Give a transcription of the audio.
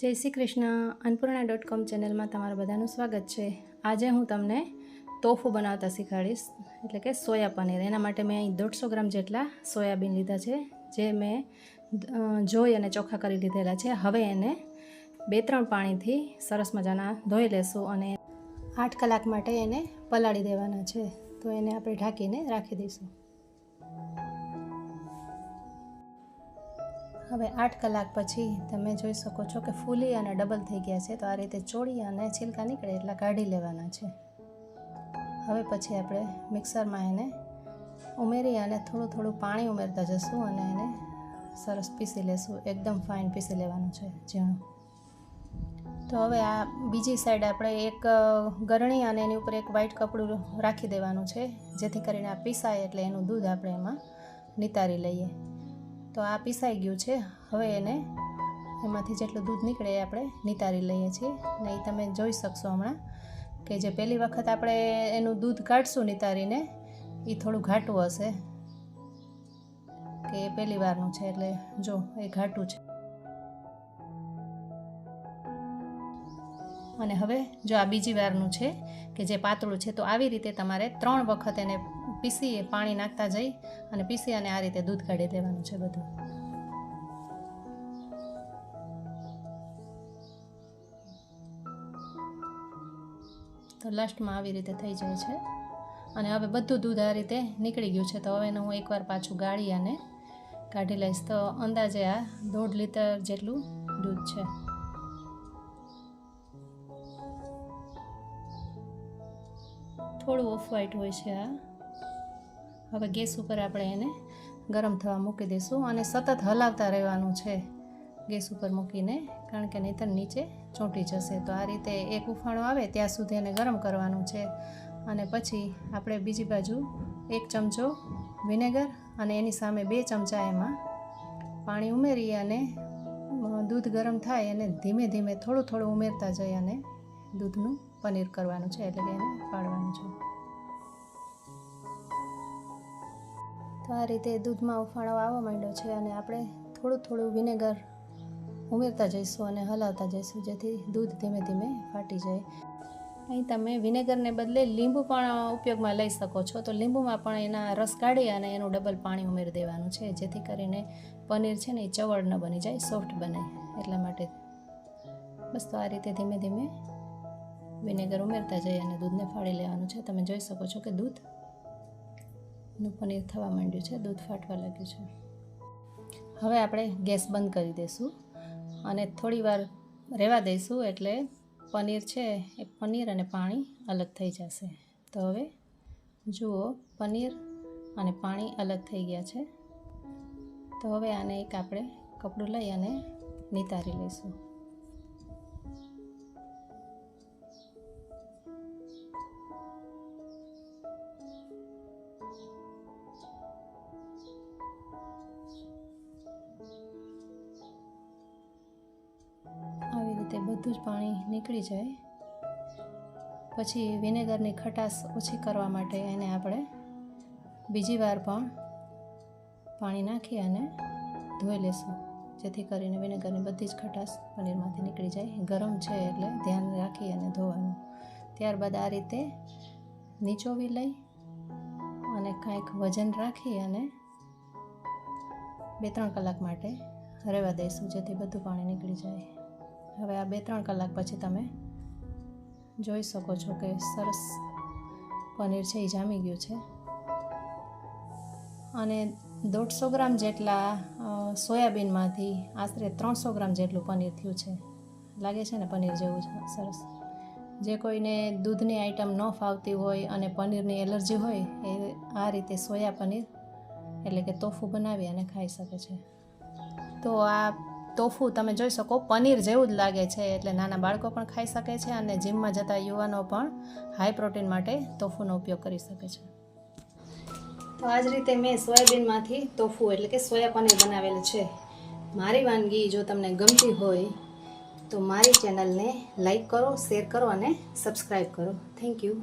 જય Shri Krishna. Annapurna dot com ચેનલમાં તમારું બધાનું સ્વાગત છે. આજે હું તમને તોફુ બનાવતા શીખવાડીશ, એટલે કે સોયા પનીર. એના માટે મેં અહીં દોઢસો ગ્રામ જેટલા સોયાબીન લીધા છે, જે મેં જોઈ અને ચોખ્ખા કરી લીધેલા છે. હવે એને બે ત્રણ પાણીથી સરસ મજાના ધોઈ લેશું અને આઠ કલાક માટે એને પલાળી દેવાના છે. તો એને આપણે ઢાંકીને રાખી દઈશું. હવે આઠ કલાક પછી તમે જોઈ શકો છો કે ફૂલી અને ડબલ થઈ ગયા છે. તો આ રીતે ચોળી અને છિલકા નીકળે એટલા કાઢી લેવાના છે. હવે પછી આપણે મિક્સરમાં એને ઉમેરી અને થોડું થોડું પાણી ઉમેરતા જશું અને એને સરસ પીસી લેશું. એકદમ ફાઇન પીસી લેવાનું છે ઝીણું. તો હવે આ બીજી સાઈડ આપણે એક ગરણી અને એની ઉપર એક વ્હાઈટ કપડું રાખી દેવાનું છે. જેથી કરીને આ પીસાય એટલે એનું દૂધ આપણે એમાં નિતારી લઈએ. તો આ પીસાઈ ગયું છે. હવે એને એમાંથી જેટલું દૂધ નીકળે એ આપણે નિતારી લઈએ છીએ. ને એ તમે જોઈ શકશો હમણાં કે જે પહેલી વખત આપણે એનું દૂધ કાઢશું નિતારીને એ થોડું ઘાટું હશે. કે એ પહેલી વારનું છે એટલે જો એ ઘાટું છે. અને હવે જો આ બીજી વારનું છે કે જે પાતળું છે, તો આવી રીતે તમારે ત્રણ વખત એને પીસી પાણી નાખતા જઈ અને પીસી અને આ રીતે દૂધ કાઢી દેવાનું છે બધું. તો લાસ્ટમાં આવી રીતે થઈ જાય છે. અને હવે બધું દૂધ આ રીતે નીકળી ગયું છે, તો હવે હું એકવાર પાછું ગાળી અને કાઢી લઈશ. તો અંદાજે આ દોઢ લીટર જેટલું દૂધ છે. થોડું ઓફ વ્હાઈટ હોય છે આ. હવે ગેસ ઉપર આપણે એને ગરમ થવા મૂકી દઈશું અને સતત હલાવતા રહેવાનું છે ગેસ ઉપર મૂકીને, કારણ કે નહીંતર નીચે ચોંટી જશે. તો આ રીતે એક ઉફાણો આવે ત્યાં સુધી એને ગરમ કરવાનું છે. અને પછી આપણે બીજી બાજુ એક ચમચો વિનેગર અને એની સામે બે ચમચા એમાં પાણી ઉમેરી અને દૂધ ગરમ થાય અને ધીમે ધીમે થોડું થોડું ઉમેરતા જઈ અને દૂધનું પનીર કરવાનું છે એટલે કે એને ફાળવાનું છે. તો આ રીતે દૂધમાં ઉફાળો આવવા માંડ્યો છે અને આપણે થોડું થોડું વિનેગર ઉમેરતા જઈશું અને હલાવતા જઈશું જેથી દૂધ ધીમે ધીમે ફાટી જાય. અહીં તમે વિનેગરને બદલે લીંબુ પણ ઉપયોગમાં લઈ શકો છો. તો લીંબુમાં પણ એના રસ કાઢી અને એનું ડબલ પાણી ઉમેરી દેવાનું છે, જેથી કરીને પનીર છે ને એ ચવળ ન બની જાય, સોફ્ટ બને. એટલા માટે બસ તો આ રીતે ધીમે ધીમે વિનેગર ઉમેરતા જઈ અને દૂધને ફાડી લેવાનું છે. તમે જોઈ શકો છો કે દૂધનું પનીર થવા માંડ્યું છે. દૂધ ફાટવા લાગ્યું છે. હવે આપણે ગેસ બંધ કરી દઈશું અને થોડી વાર રહેવા દઈશું એટલે પનીર છે એ પનીર અને પાણી અલગ થઈ જશે. તો હવે જુઓ પનીર અને પાણી અલગ થઈ ગયા છે. તો હવે આને એક આપણે કપડું લઈ અને નિતારી લઈશું. આવી રીતે બધું જ પાણી નીકળી જાય. પછી વિનેગરની ખટાશ ઓછી કરવા માટે એને આપણે બીજી વાર પણ પાણી નાખી અને ધોઈ લેશું. જેથી કરીને વિનેગરની બધી જ ખટાશ પનીરમાંથી નીકળી જાય. ગરમ છે એટલે ધ્યાન રાખી અને ધોવાનું. ત્યારબાદ આ રીતે નીચોવી લઈ અને કાંઈક વજન રાખી અને બે ત્રણ કલાક માટે રહેવા દઈશું જેથી બધું પાણી નીકળી જાય. હવે આ બે ત્રણ કલાક પછી તમે જોઈ શકો છો કે સરસ પનીર છે એ જામી ગયું છે. અને દોઢસો ગ્રામ જેટલા સોયાબીનમાંથી આશરે ત્રણસો ગ્રામ જેટલું પનીર થયું છે. લાગે છે ને પનીર જેવું છે? સરસ. જે કોઈને દૂધની આઈટમ ન ફાવતી હોય અને પનીરની એલર્જી હોય, એ આ રીતે સોયા પનીર, એટલે કે તોફું બનાવી અને ખાઈ શકે છે. તો આ તોફુ તમે જોઈ શકો, પનીર જેવું જ લાગે છે. એટલે નાના બાળકો પણ ખાઈ શકે છે અને જીમમાં જતા યુવાનો પણ હાઈ પ્રોટીન માટે તોફુનો ઉપયોગ કરી શકે છે. તો આ જ રીતે મેં સોયાબીનમાંથી તોફુ એટલે કે સોયા પનીર બનાવેલું છે. મારી વાનગી જો તમને ગમતી હોય, તો મારી ચેનલને લાઈક કરો, શેર કરો અને સબસ્ક્રાઈબ કરો. Thank you.